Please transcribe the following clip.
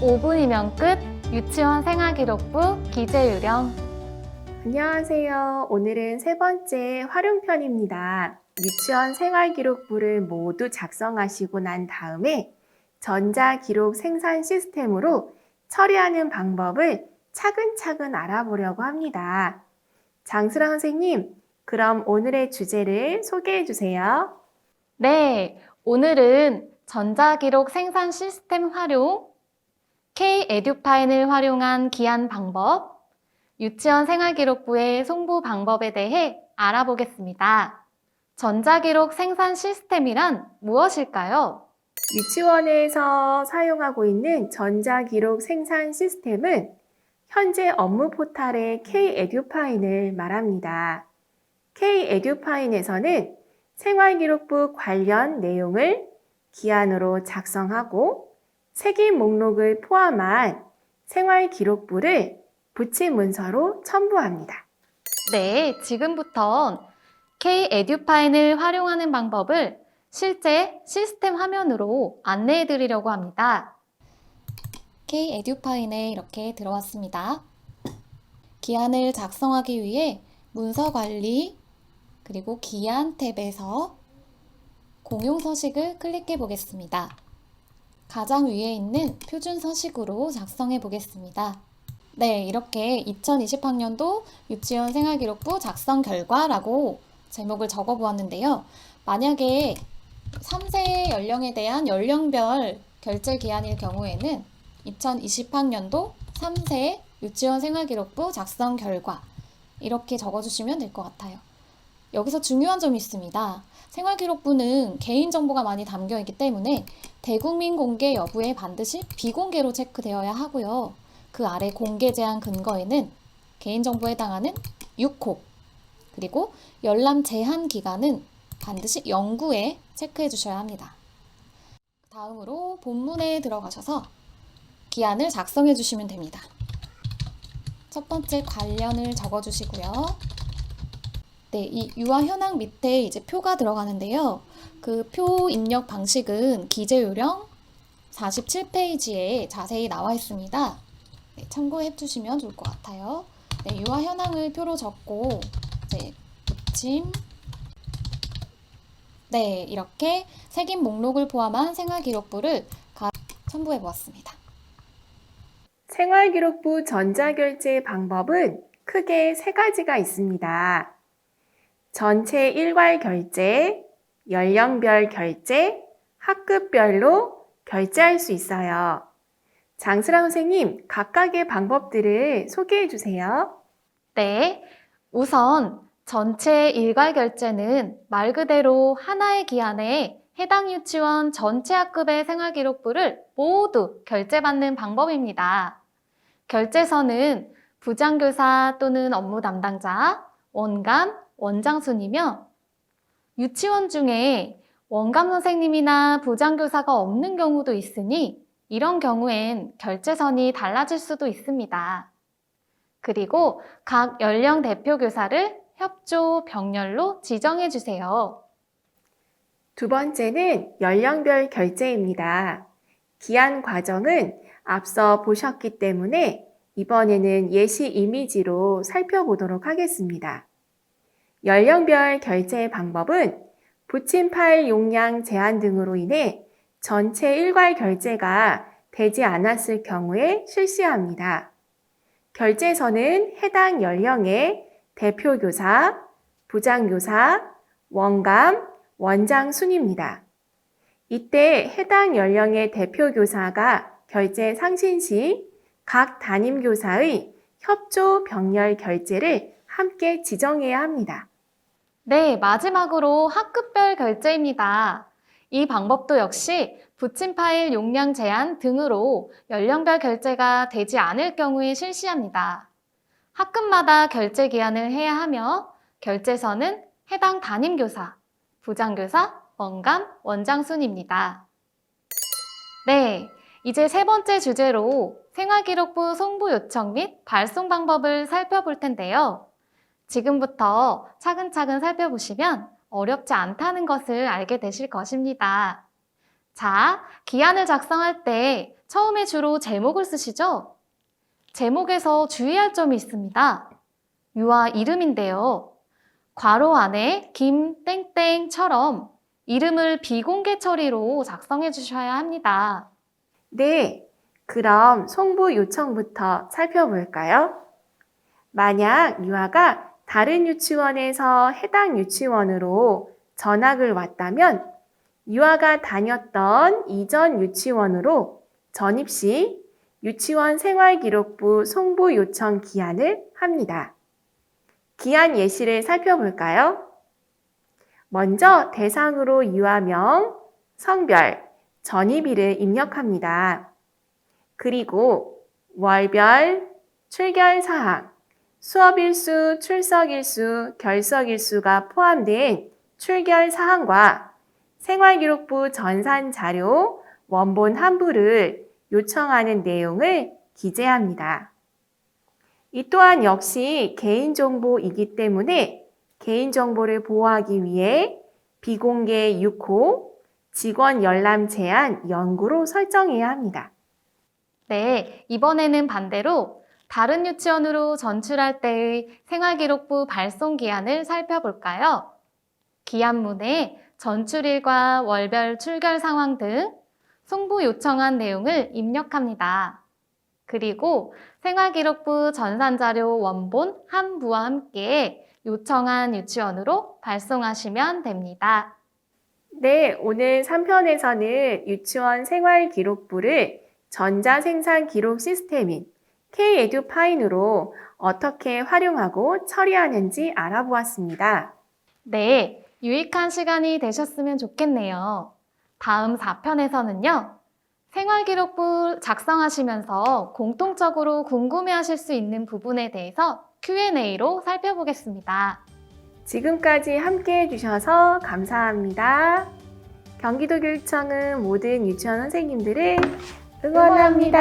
5분이면 끝 유치원 생활기록부 기재 유령 안녕하세요. 오늘은 세 번째 활용편입니다. 유치원 생활기록부를 모두 작성하시고 난 다음에 전자기록 생산 시스템으로 처리하는 방법을 차근차근 알아보려고 합니다. 장수라 선생님, 그럼 오늘의 주제를 소개해 주세요. 네, 오늘은 전자기록 생산 시스템 활용, K-에듀파인을 활용한 기한 방법, 유치원 생활기록부의 송부 방법에 대해 알아보겠습니다. 전자기록 생산 시스템이란 무엇일까요? 유치원에서 사용하고 있는 전자기록 생산 시스템은 현재 업무 포탈의 K-에듀파인을 말합니다. K-에듀파인에서는 생활기록부 관련 내용을 기한으로 작성하고 색인 목록을 포함한 생활 기록부를 붙임 문서로 첨부합니다. 네, 지금부턴 K-에듀파인을 활용하는 방법을 실제 시스템 화면으로 안내해 드리려고 합니다. K-에듀파인에 이렇게 들어왔습니다. 기한을 작성하기 위해 문서 관리, 그리고 기한 탭에서 공용 서식을 클릭해 보겠습니다. 가장 위에 있는 표준 서식으로 작성해 보겠습니다. 네, 이렇게 2020학년도 유치원 생활기록부 작성 결과라고 제목을 적어 보았는데요. 만약에 3세 연령에 대한 연령별 결제 기한일 경우에는 2020학년도 3세 유치원 생활기록부 작성 결과 이렇게 적어주시면 될 것 같아요. 여기서 중요한 점이 있습니다. 생활기록부는 개인정보가 많이 담겨 있기 때문에 대국민 공개 여부에 반드시 비공개로 체크되어야 하고요. 그 아래 공개 제한 근거에는 개인정보에 해당하는 6호 그리고 열람 제한 기간은 반드시 영구에 체크해 주셔야 합니다. 다음으로 본문에 들어가셔서 기한을 작성해 주시면 됩니다. 첫 번째 관련을 적어 주시고요. 네, 이 유아 현황 밑에 이제 표가 들어가는데요. 그 표 입력 방식은 기재 요령 47페이지에 자세히 나와 있습니다. 네, 참고해 주시면 좋을 것 같아요. 네, 유아 현황을 표로 적고 이제 붙임 네, 이렇게 색인 목록을 포함한 생활 기록부를 가- 첨부해 보았습니다. 생활기록부 전자결제 방법은 크게 세 가지가 있습니다. 전체 일괄 결제, 연령별 결제, 학급별로 결제할 수 있어요. 장수라 선생님, 각각의 방법들을 소개해 주세요. 네, 우선 전체 일괄 결제는 말 그대로 하나의 기한에 해당 유치원 전체 학급의 생활기록부를 모두 결제받는 방법입니다. 결제서는 부장교사 또는 업무 담당자, 원감, 원장순이며 유치원 중에 원감 선생님이나 부장교사가 없는 경우도 있으니 이런 경우엔 결제선이 달라질 수도 있습니다. 그리고 각 연령 대표 교사를 협조 병렬로 지정해 주세요. 두 번째는 연령별 결제입니다. 기한 과정은 앞서 보셨기 때문에 이번에는 예시 이미지로 살펴보도록 하겠습니다. 연령별 결제 방법은 붙임 파일 용량 제한 등으로 인해 전체 일괄 결제가 되지 않았을 경우에 실시합니다. 결제서는 해당 연령의 대표교사, 부장교사, 원감, 원장 순입니다. 이때 해당 연령의 대표교사가 결제 상신 시 각 담임교사의 협조 병렬 결제를 함께 지정해야 합니다. 네, 마지막으로 학급별 결제입니다. 이 방법도 역시 붙임 파일 용량 제한 등으로 연령별 결제가 되지 않을 경우에 실시합니다. 학급마다 결제 기한을 해야 하며 결제서는 해당 담임교사, 부장교사, 원감, 원장 순입니다. 네, 이제 세 번째 주제로 생활기록부 송부 요청 및 발송 방법을 살펴볼 텐데요. 지금부터 차근차근 살펴보시면 어렵지 않다는 것을 알게 되실 것입니다. 자, 기한을 작성할 때 처음에 주로 제목을 쓰시죠? 제목에서 주의할 점이 있습니다. 유아 이름인데요. 괄호 안에 김땡땡처럼 이름을 비공개 처리로 작성해 주셔야 합니다. 네, 그럼 송부 요청부터 살펴볼까요? 만약 유아가 다른 유치원에서 해당 유치원으로 전학을 왔다면 유아가 다녔던 이전 유치원으로 전입 시 유치원 생활기록부 송부 요청 기한을 합니다. 기한 예시를 살펴볼까요? 먼저 대상으로 유아명, 성별, 전입일을 입력합니다. 그리고 월별, 출결 사항, 수업일수, 출석일수, 결석일수가 포함된 출결 사항과 생활기록부 전산 자료 원본 한 부를 요청하는 내용을 기재합니다. 이 또한 역시 개인정보이기 때문에 개인정보를 보호하기 위해 비공개 6호 직원 열람 제한 연구로 설정해야 합니다. 네, 이번에는 반대로 다른 유치원으로 전출할 때의 생활기록부 발송 기한을 살펴볼까요? 기한문에 전출일과 월별 출결 상황 등 송부 요청한 내용을 입력합니다. 그리고 생활기록부 전산자료 원본 한 부와 함께 요청한 유치원으로 발송하시면 됩니다. 네, 오늘 3편에서는 유치원 생활 기록부를 전자생산 기록 시스템인 K-에듀파인으로 어떻게 활용하고 처리하는지 알아보았습니다. 네, 유익한 시간이 되셨으면 좋겠네요. 다음 4편에서는요, 생활기록부 작성하시면서 공통적으로 궁금해하실 수 있는 부분에 대해서 Q&A로 살펴보겠습니다. 지금까지 함께 해주셔서 감사합니다. 경기도교육청은 모든 유치원 선생님들을 응원합니다.